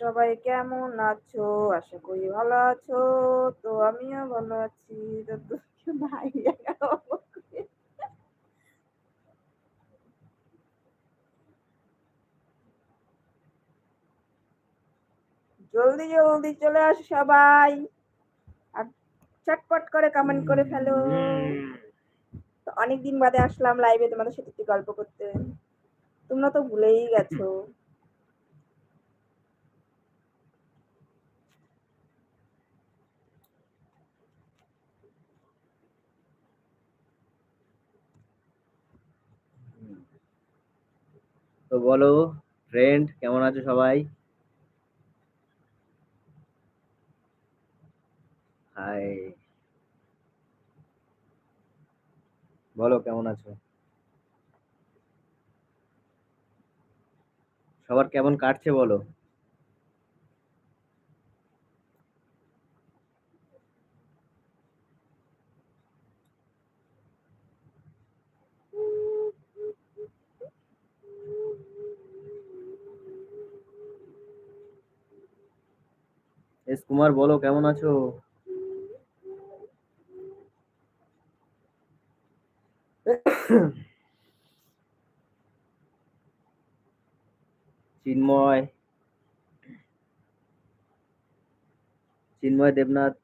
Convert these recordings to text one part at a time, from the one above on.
সবাই কেমন আছো? আশা করি ভালো আছো। তো আমিও ভালো আছি। তো জলদি জলদি চলে আসো সবাই। আর চটপট করে কমেন্ট করে ফেলো। তো অনেকদিন বাদে আসলাম লাইভে তোমাদের সাথে একটু গল্প করতে। তোমরা তো ভুলেই গেছো। তো বলো ফ্রেন্ড কেমন আছো সবাই? হাই বলো কেমন আছো? সবার কেমন কাটছে বলো? এস কুমার, বলো, কেমন আছো? চিন্ময়। চিন্ময় দেবনাথ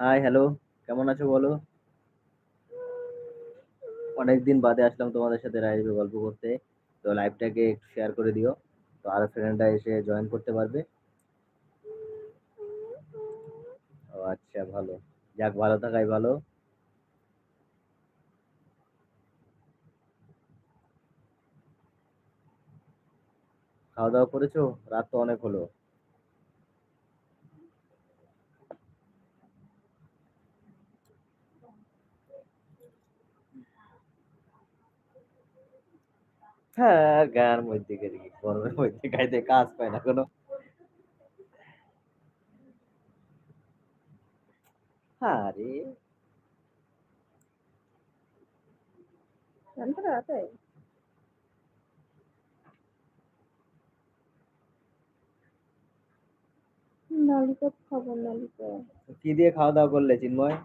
হাই হ্যালো কেমন আছো বলো? অনেকদিন বাদে আসলাম তোমাদের সাথে লাইভে গল্প করতে। তো লাইভটাকে একটু শেয়ার করে দিও। তো আরও ফ্রেন্ডরা এসে জয়েন করতে পারবে ও আচ্ছা ভালো। যাক, ভালো থাকাই ভালো। খাওয়া দাওয়া করেছ? রাত তো অনেক হলো। হ্যাঁ গান মধ্যে গরমের মধ্যে খাইতে কাজ পায় না কোনো। আরে রাতে ললিপপ খাব ললিপপ কি দিয়ে খাওয়া দাওয়া করলে চিন্ময়?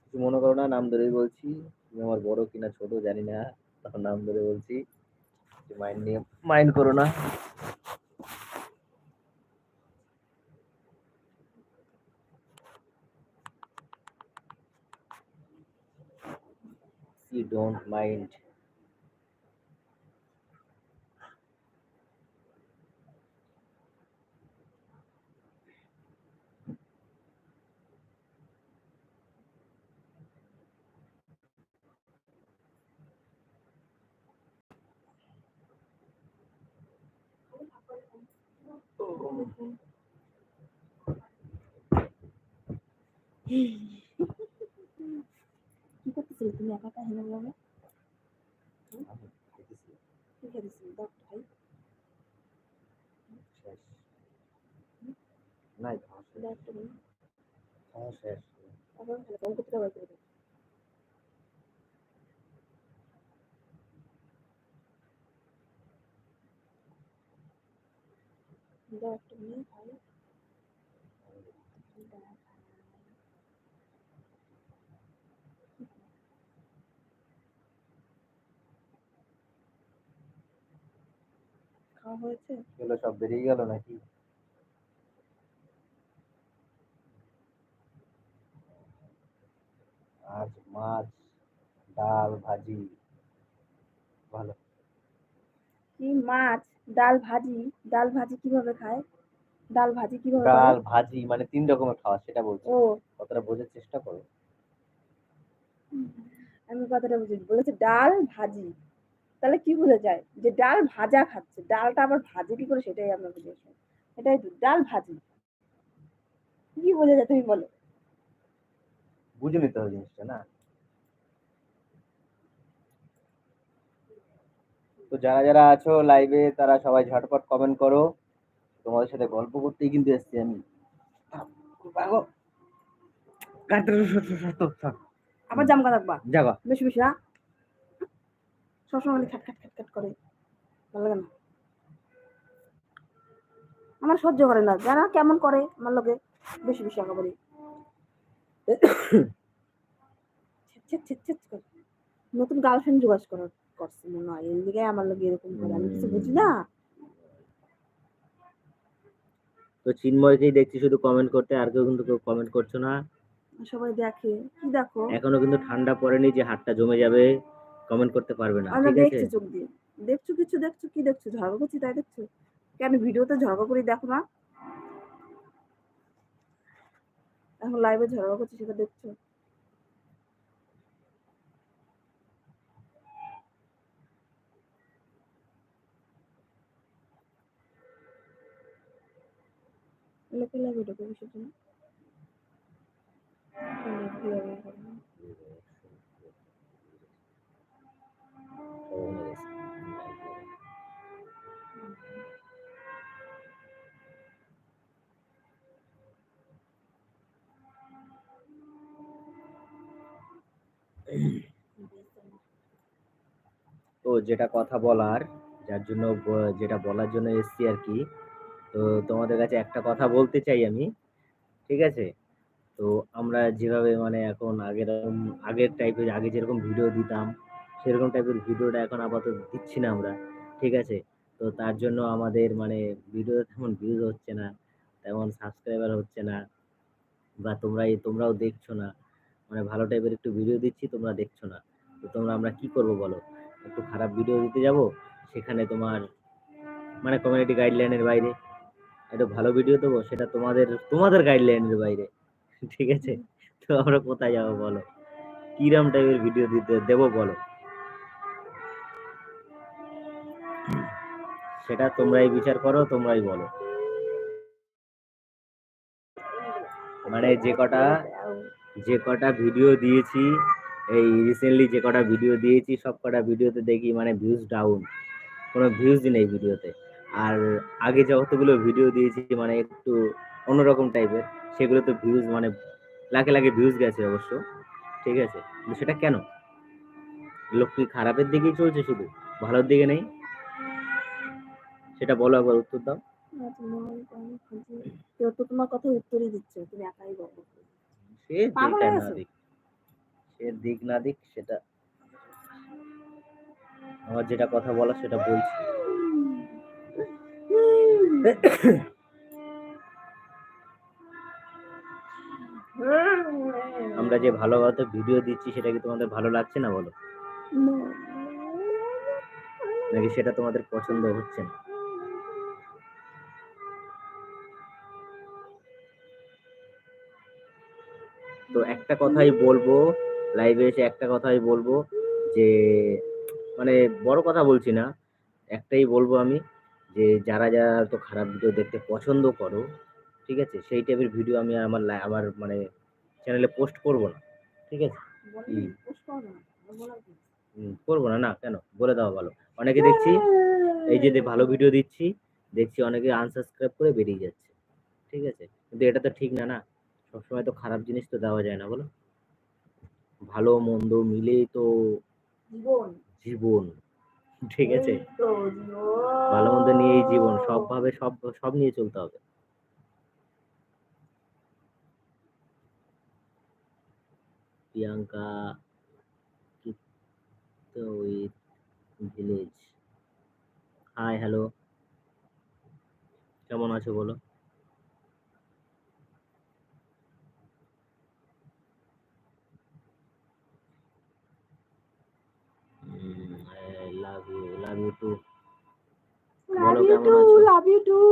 কিছু মনে করো না নাম ধরেই বলছি। তুমি আমার বড় কিনা ছোট জানি না তখন নাম ধরে বলছি। মাইন্ড নিয়ে মাইন্ড করো না। You don't mind কি তুমি একা একা হেলে বলো কি খেতেছিলে দাও খাই। শেষ নাই খাওয়া শেষ দাও শেষ পারবে করে দাও একটু নিয়ে খাই দাও। খাওয়া হয়েছে? এগুলো সব বেরিয়ে গেল নাকি? আজ মাছ ডাল ভাজি ভালো। কি মাছ ডাল ভাজি? ডাল ভাজি কীভাবে খায়? ডাল ভাজি কীভাবে ডাল ভাজি মানে তিন রকমের খাওয়া সেটা বলছি। ও। কতটা বোঝার চেষ্টা করো। আমি কথাটা বুঝি বলেছে ডাল ভাজি। তাহলে কি বোঝা যায়? যে ডাল ভাজা খাচ্ছে। ডালটা আবার ভাজে কি করে সেটাই আমরা বুঝেছি এটাই তো ডাল ভাজি। কি বোঝা যায় তুমি বলো? বুঝে নিতে হবে জিনিসটা না? তো যারা যারা আছো লাইভে তারা সবাই ঝটপট কমেন্ট করো। তোমাদের সাথে গল্প করতেই কিন্তু এসছি আমি। আবার জামকা থাকবা যাবা বেশি বেশি না সবসময় খালি খ্যাট খ্যাট খ্যাট খ্যাট করে। ভালো লাগে না? আমার সহ্য করে না। যারা কেমন করে আমার লোকে বেশি বেশি ছেট করে। নতুন গার্লফ্রেন্ড জোগাড় করার করছে মনে হয়। এর দিকে আমার লোক এরকম করে। আমি কিছু বুঝি না। তো চিন্ময়কেই দেখছি শুধু কমেন্ট করতে আর কেউ কিন্তু কেউ কমেন্ট করছ না। সবাই দেখে। কি দেখো? এখনও কিন্তু ঠান্ডা পড়েনি যে হাতটা জমে যাবে। কমেন্ট করতে পারবে না আমরা ঠিক আছে? দেখছি চোখ দিয়ে। দেখছ কিছু দেখছ কি দেখছ? ঝগড়া করছি তাই দেখছ? কেন ভিডিওতে ঝগড়া করি দেখো না? এখন লাইভে ঝগড়া করছি সেটা দেখছ? লোকে ঢোকে কিসের জন্য তো যেটা কথা বলার, যার জন্য যেটা বলার জন্য এসছি আর কি, তো তোমাদের কাছে একটা কথা বলতে চাই আমি, ঠিক আছে? তো আমরা যেভাবে মানে এখন আগের আগের টাইপের আগে যেরকম ভিডিও দিতাম, সেরকম টাইপের ভিডিওটা এখন আপাতত দিচ্ছি না আমরা, ঠিক আছে? তো তার জন্য আমাদের মানে ভিডিও তেমন ভিউজ হচ্ছে না, তেমন সাবস্ক্রাইবার হচ্ছে না, বা তোমরা তোমরাও দেখছ না। মানে ভালো টাইপের একটু ভিডিও দিচ্ছি, তোমরা দেখছ না। তো তোমরা আমরা কি করব বলো? একটু খারাপ ভিডিও দিতে যাব, সেখানে তোমার মানে কমিউনিটি গাইডলাইনের বাইরে। একটু ভালো ভিডিও দেবো, সেটা তোমাদের তোমাদের গাইডলাইনের বাইরে। ঠিক আছে? তো আমরা কোথায় যাব বলো? কিরম টাইপের ভিডিও দিতে দেবো বলো? সেটা তোমরাই বিচার করো, তোমরাই বলো। মানে যে কটা যে কটা ভিডিও দিয়েছি, এই রিসেন্টলি যে কটা ভিডিও দিয়েছি, সব কটা ভিডিওতে দেখি মানে ভিউজ ডাউন কোনো ভিউজই নেই ভিডিওতে আর আগে যতগুলো ভিডিও দিয়েছি মানে একটু অন্যরকম টাইপের সেগুলোতে ভিউজ মানে লাখে লাখে ভিউজ গেছে অবশ্য। ঠিক আছে? কিন্তু সেটা কেন? লোক কি খারাপের দিকেই চলছে শুধু? ভালোর দিকে নেই? সেটা বলো একবার উত্তর দাও। কেউ তো তোমার কথা উত্তরই দিচ্ছে, তুমি একাই বলো। সে না দিক। সে দিক না দিক সেটা আমার যেটা কথা বলা সেটা বলছি। আমরা যে ভালো ভালো ভিডিও দিচ্ছি সেটা কি তোমাদের ভালো লাগছে না বলো? নাকি সেটা তোমাদের পছন্দ হচ্ছে না? কথাই বলব লাইভে এসে একটা কথাই বলব যে মানে বড় কথা বলছি না একটাই বলব আমি যে যারা যারা তো খারাপ ভিডিও দেখতে পছন্দ করো ঠিক আছে? সেই টাইপের ভিডিও আমি আমার আমার মানে চ্যানেলে পোস্ট করব না ঠিক আছে? করব না? না কেন? বলে দাও ভালো। অনেকে দেখছি এই যে যে ভালো ভিডিও দিচ্ছি দেখছি অনেকে আনসাবস্ক্রাইব করে বেরিয়ে যাচ্ছে ঠিক আছে? কিন্তু এটা তো ঠিক না না? সবসময় তো খারাপ জিনিস তো দেওয়া যায় না বলো। ভালো মন্দ মিলেই তো জীবন। জীবন ঠিক আছে। ভালো মন্দ নিয়েই জীবন সবভাবে সব সব নিয়ে চলতে হবে। Priyanka with village. Hi hello কেমন আছো বলো? Love you love you too বলো Love you কেমন too, আছো? love you too.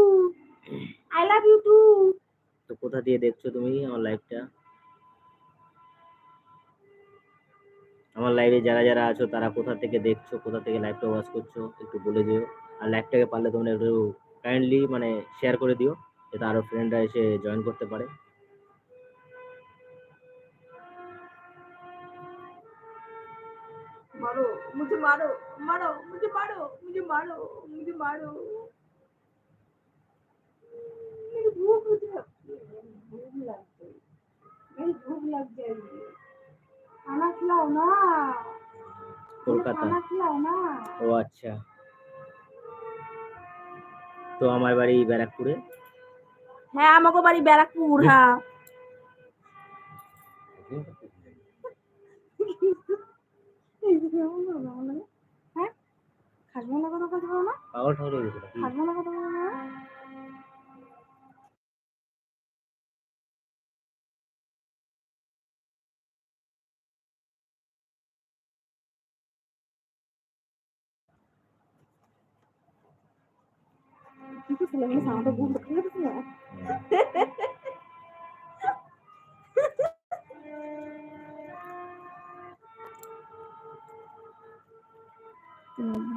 I love you too. তো কোথা দিয়ে দেখছ তুমি আমার লাইভটা আমার লাইভে যারা যারা আছো তারা কোথা থেকে দেখছ কোথা থেকে লাইভটা ওয়াচ করছ একটু বলে দিও আর লাইভটাকে পারলে তোমরা একটু কাইন্ডলি মানে শেয়ার করে দিও যাতে আরও ফ্রেন্ডরা এসে জয়েন করতে পারে मारो मारो मुझे मारो मुझे मारो मुझे मारो मेरी भूख मुझे मेरी भूख लग गई मेरी भूख लग जाएगी खाना खिलाओ ना কলকাতা খানা খিলাও না ও আচ্ছা তো আমার বাড়ি ব্যারাকপুরে হ্যাঁ আমাকে বাড়ি ব্যারাকপুর হ্যাঁ হ্যাঁ না কথা বলতে পারো না পাগল ঠাগল হয়ে গেছিল কি? কথা বলতে পারো না কি করছিল বন্ধ করে দিছিল কলকাতা।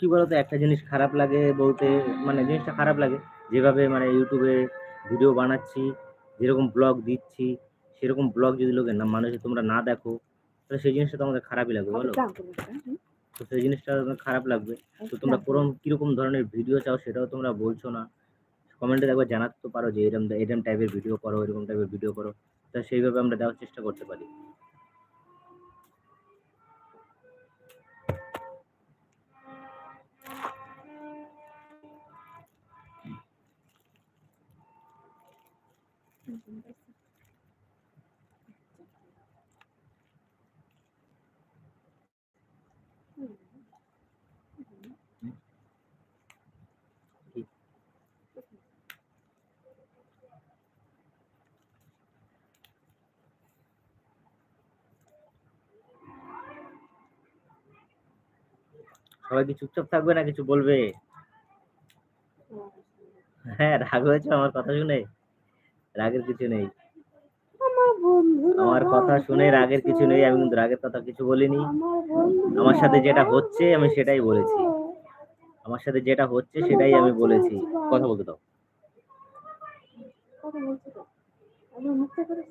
কি বলতো একটা জিনিস খারাপ লাগে বলতে মানে জিনিসটা খারাপ লাগে। যেভাবে মানে ইউটিউবে ভিডিও বানাচ্ছি যেরকম ব্লগ দিচ্ছি সেরকম ব্লগ যদি লোকের না মানুষ তোমরা না দেখো তাহলে সেই জিনিসটা তো আমাদের খারাপই লাগবে বলো। তো সেই জিনিসটা তোমার খারাপ লাগবে। তো তোমরা কোরম কীরকম ধরনের ভিডিও চাও সেটাও তোমরা বলছো না। কমেন্টে একবার জানাতে তো পারো যে এরকম এরকম টাইপের ভিডিও করো এরকম টাইপের ভিডিও করো। তা সেইভাবে আমরা দেওয়ার চেষ্টা করতে পারি। সবাই কি চুপচাপ থাকবে না কিছু বলবে? হ্যাঁ রাগ হয়েছে আমার কথা শুনে। রাগের কিছু নেই। আমার কথা শুনে রাগের কিছু নেই আমি কিন্তু রাগের কথা কিছু বলিনি। আমার সাথে যেটা হচ্ছে আমি সেটাই বলেছি। আমার সাথে যেটা হচ্ছে সেটাই আমি বলেছি। কথা বলতে দাও কথা বলছি তো আমি মুখটা করে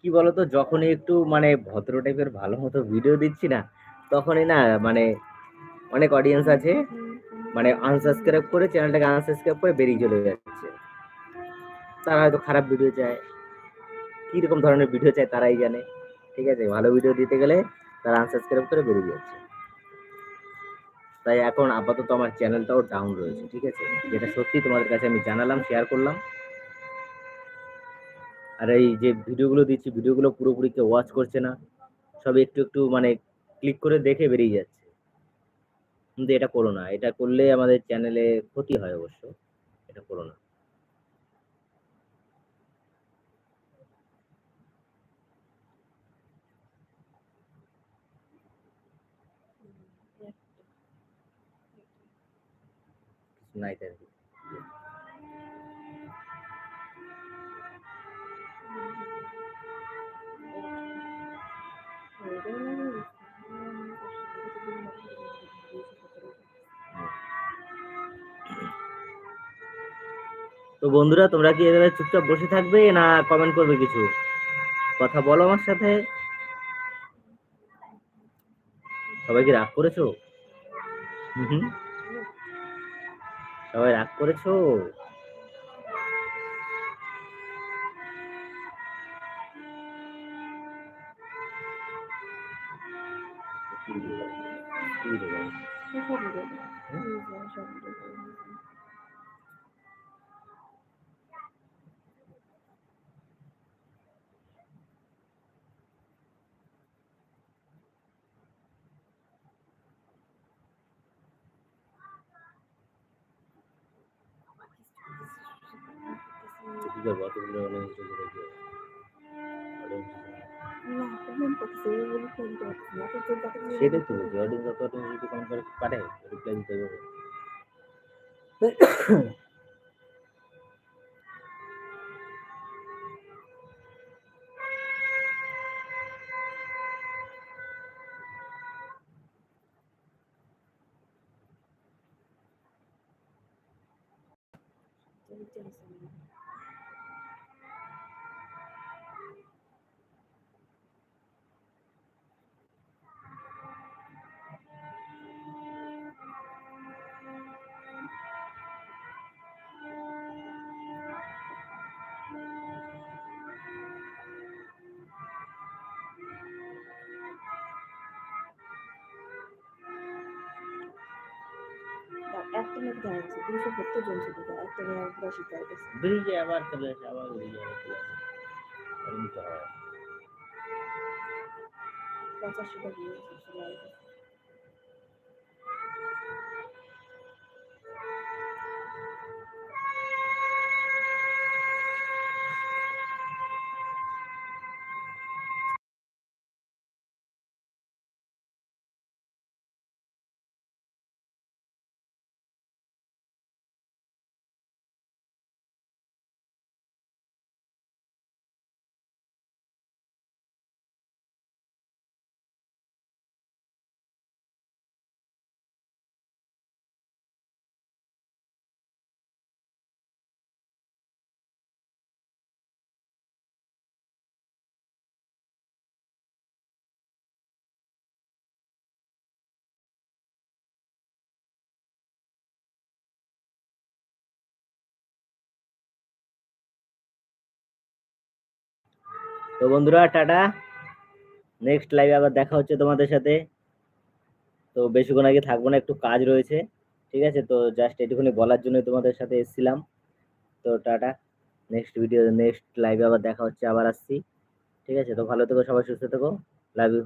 কি বলতো, যখনই একটু মানে ভদ্র টাইপের ভালো মতো ভিডিও দিচ্ছি না, তখনই না মানে অনেক অডিয়েন্স আছে মানে আনসাবস্ক্রাইব করে চ্যানেলটাকে আনসাবস্ক্রাইব করে বেরিয়ে চলে যাচ্ছে। তারা হয়তো খারাপ ভিডিও চায়, কীরকম ধরনের ভিডিও চায় তারাই জানে, ঠিক আছে? ভালো ভিডিও দিতে গেলে তারা আনসাবস্ক্রাইব করে বেরিয়ে যাচ্ছে। তাই এখন আপাতত আমার চ্যানেলটাও ডাউন রয়েছে, ঠিক আছে? যেটা সত্যি তোমাদের কাছে আমি জানালাম শেয়ার করলাম। আর এই যে ভিডিওগুলো দিচ্ছি ভিডিওগুলো পুরোপুরি কেউ ওয়াচ করছে না। সব একটু একটু মানে ক্লিক করে দেখে বেরিয়ে যাচ্ছে। কিন্তু এটা করো না। এটা করলে আমাদের চ্যানেলে ক্ষতি হয় অবশ্য। এটা করো না। নাই তাই তো বন্ধুরা, তোমরা কি এভাবে চুপচাপ বসে থাকবে না কমেন্ট করবে কিছু? কথা বলো আমার সাথে। সবাই কি রাগ করেছ? হুম? সবাই রাগ করেছ? কি করব অত বলে অনেক কিছু করে কি সেটাই তো অডিয়েন্স যত অডিয়েন্স যদি কম করে পারে রিপ্লাই দিতে হবে ব্রিজে আবার চলে আসে আবার ব্রিজে আবার চলে আসে এরকম হয়। পঁচাশিটা বিয়ে হয়েছে তো বন্ধুরা, টাটা। নেক্সট লাইভে আবার দেখা হচ্ছে তোমাদের সাথে। তো বেশিক্ষণ আগে থাকব না, একটু কাজ রয়েছে, ঠিক আছে? তো জাস্ট এটুকুনি বলার জন্য তোমাদের সাথে এসেছিলাম। তো টাটা। নেক্সট ভিডিও নেক্সট লাইভে আবার দেখা হচ্ছে, আবার আসছি, ঠিক আছে? তো ভালো থেকো, সবাই সুস্থ থেকো। Love you